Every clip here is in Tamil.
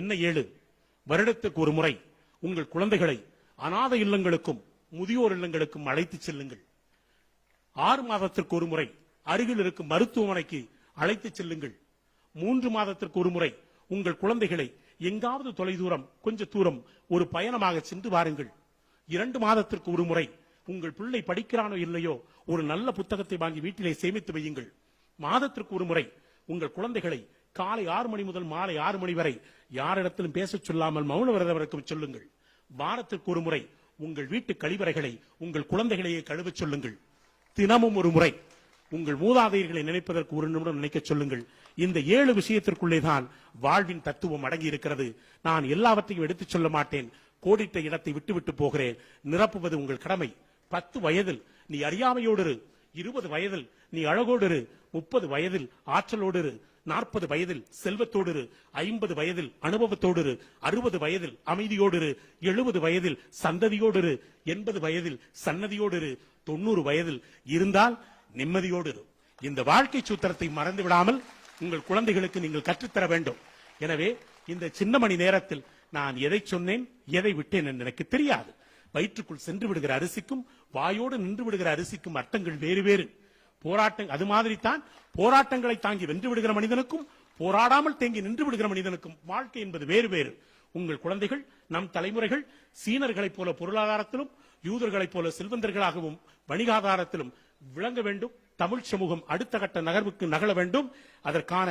என்ன ஏழு? வருடத்துக்கு ஒரு முறை உங்கள் குழந்தைகளை அநாத இல்லங்களுக்கும் முதியோர் இல்லங்களுக்கும் அழைத்து செல்லுங்கள். ஆறு மாதத்திற்கு ஒரு முறை அருகில் இருக்கும் மருத்துவமனைக்கு அழைத்து செல்லுங்கள். மூன்று மாதத்திற்கு ஒரு முறை உங்கள் குழந்தைகளை எங்காவது தொலைதூரம் கொஞ்ச தூரம் ஒரு பயணமாக சென்று வாருங்கள். இரண்டு மாதத்திற்கு ஒரு முறை உங்கள் பிள்ளை படிக்கிறானோ இல்லையோ ஒரு நல்ல புத்தகத்தை வாங்கி வீட்டிலே சேமித்து வையுங்கள். மாதத்திற்கு ஒரு முறை உங்கள் குழந்தைகளை காலை ஆறு மணி முதல் மாலை ஆறு மணி வரை யாரிடத்திலும் பேசச் சொல்லாமல் மௌன விரதம் சொல்லுங்கள். வாரத்திற்கு ஒரு முறை உங்கள் வீட்டு கழிவறைகளை உங்கள் குழந்தைகளையே கழுவச் சொல்லுங்கள். தினமும் ஒரு முறை உங்கள் மூதாதையர்களை நினைப்பதற்கு ஒரு நிமிடம் நினைக்க சொல்லுங்கள். இந்த ஏழு விஷயத்திற்குள்ளே தான் வாழ்வின் தத்துவம் அடங்கி இருக்கிறது நான் எல்லாவற்றையும் எடுத்துச் சொல்ல மாட்டேன். கோடிட்ட இடத்தை விட்டுவிட்டு போகிறேன். நிரப்புவது உங்கள் கடமை. பத்து வயதில் நீ அறியாமையோடு இரு. இருபது வயதில் நீ அழகோடு இரு. முப்பது வயதில் ஆற்றலோடு இரு. நாற்பது வயதில் செல்வத்தோடு ஐம்பது வயதில் அனுபவத்தோடு அறுபது வயதில் அமைதியோடு இரு எழுபது வயதில் சந்ததியோடு இரு எண்பது வயதில் சன்னதியோடு இரு தொண்ணூறு வயதில் இருந்தால் நிம்மதியோடு இரு இந்த வாழ்க்கை சூத்திரத்தை மறந்து விடாமல் உங்கள் குழந்தைகளுக்கு நீங்கள் கற்றுத்தர வேண்டும். எனவே இந்த சின்ன மணி நேரத்தில் நான் எதை சொன்னேன் எதை விட்டேன் என்று எனக்கு தெரியாது. வயிற்றுக்குள் சென்று விடுகிற அரிசிக்கும் வாயோடு நின்று விடுகிற அரிசிக்கும் அர்த்தங்கள் வேறு வேறு. போராட்டம் அது மாதிரி தான் போராட்டங்களை தாங்கி வென்று விடுகிற மனிதனுக்கும் போராடாமல் தேங்கி நின்று விடுகிற மனிதனுக்கும் வாழ்க்கை என்பது வேறு வேறு. உங்கள் குழந்தைகள் நம் தலைமுறைகள் சீனர்களைப் போல பொருளாதாரத்திலும் யூதர்களைப் போல செல்வந்தர்களாகவும் வணிகாதாரத்திலும் விளங்க வேண்டும் தமிழ் சமூகம் அடுத்த கட்ட நகர்வுக்கு நகல வேண்டும். அதற்கான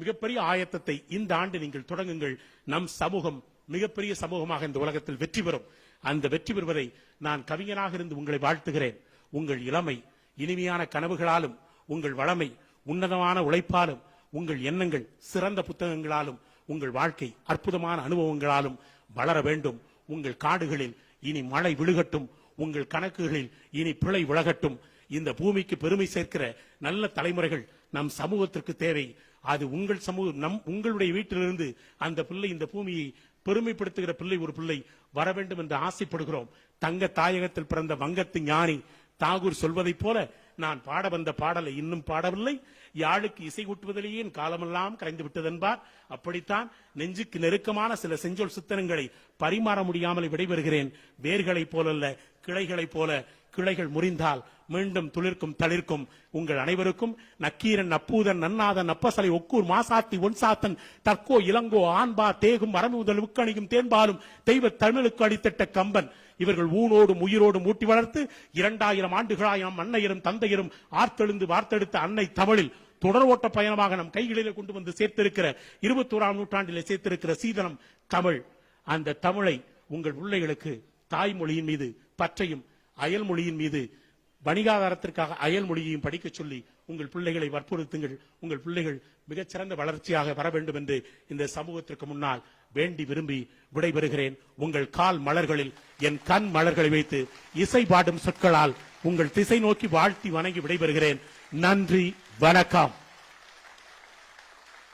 மிகப்பெரிய ஆயத்தத்தை இந்த ஆண்டு நீங்கள் தொடங்குங்கள். நம் சமூகம் மிகப்பெரிய சமூகமாக இந்த உலகத்தில் வெற்றி பெறும். அந்த வெற்றி பெறுவதை நான் கவிஞனாக இருந்து உங்களை வாழ்த்துகிறேன். உங்கள் இளமை இனிமையான கனவுகளாலும் உங்கள் வளமை உன்னதமான உழைப்பாலும் உங்கள் எண்ணங்கள் சிறந்த புத்தகங்களாலும் உங்கள் வாழ்க்கை அற்புதமான அனுபவங்களாலும் வளர வேண்டும். உங்கள் காடுகளில் இனி மழை விழுகட்டும். உங்கள் கணக்குகளில் இனி பிழை விலகட்டும். இந்த பூமிக்கு பெருமை சேர்க்கிற நல்ல தலைமுறைகள் நம் சமூகத்திற்கு தேவை. அது உங்கள் சமூகம் நம் உங்களுடைய வீட்டிலிருந்து அந்த பிள்ளை இந்த பூமியை பெருமைப்படுத்துகிற பிள்ளை ஒரு பிள்ளை வர வேண்டும் என்று ஆசைப்படுகிறோம். தங்க தாயகத்தில் பிறந்த வங்கத்து ஞானி தாகூர் சொல்வதைப் போல நான் பாட வந்த பாடலை இன்னும் பாடவில்லை. யாழுக்கு இசை ஊட்டுவதிலேயே என் காலமெல்லாம் கரைந்து விட்டதென்பார் அப்படித்தான் நெஞ்சுக்கு நெருக்கமான சில செஞ்சொல் சித்தனங்களை பரிமாற முடியாமல் விடைபெறுகிறேன். வேர்களைப் போலல்ல கிளைகளைப் போல கிளைகள் முறிந்தால் மீண்டும் துளிர்க்கும் தளிர்க்கும். உங்கள் அனைவருக்கும் நக்கீரன் நப்பூதன் நன்னாதன் நப்பசலை ஒக்கூர் மாசாத்தி ஒன்சாத்தன் தற்கோ இளங்கோ ஆண்பா தேகும் அரமுதல் உக்கணியும் தேன்பாலும் தெய்வ தமிழுக்கு அடித்திட்ட கம்பன். இவர்கள் ஊனோடும் உயிரோடும் ஊட்டி வளர்த்து இரண்டாயிரம் ஆண்டுகளாய் நம் அன்னையரும் தந்தையரும் ஆர்த்தெழுந்து வார்த்தெடுத்த அன்னை தமிழில் தொடர் ஓட்ட பயணமாக நம் கைகளிலே கொண்டு வந்து சேர்த்திருக்கிற இருபத்தோராம் நூற்றாண்டிலே சேர்த்திருக்கிற சீதனம் தமிழ். அந்த தமிழை உங்கள் பிள்ளைகளுக்கு தாய்மொழியின் மீது பற்றையும் அயல் மொழியின் மீது வணிகாதாரத்திற்காக அயல் மொழியையும் படிக்க சொல்லி உங்கள் பிள்ளைகளை வற்புறுத்துங்கள். உங்கள் பிள்ளைகள் மிகச்சிறந்த வளர்ச்சியாக வர வேண்டும் என்று இந்த சமூகத்திற்கு முன்னால் வேண்டி விரும்பி விடைபெறுகிறேன். உங்கள் கால் மலர்களில் என் கண் மலர்களை வைத்து இசை பாடும் சொற்களால் உங்கள் திசை நோக்கி வாழ்த்தி வணங்கி விடைபெறுகிறேன். நன்றி வணக்கம்.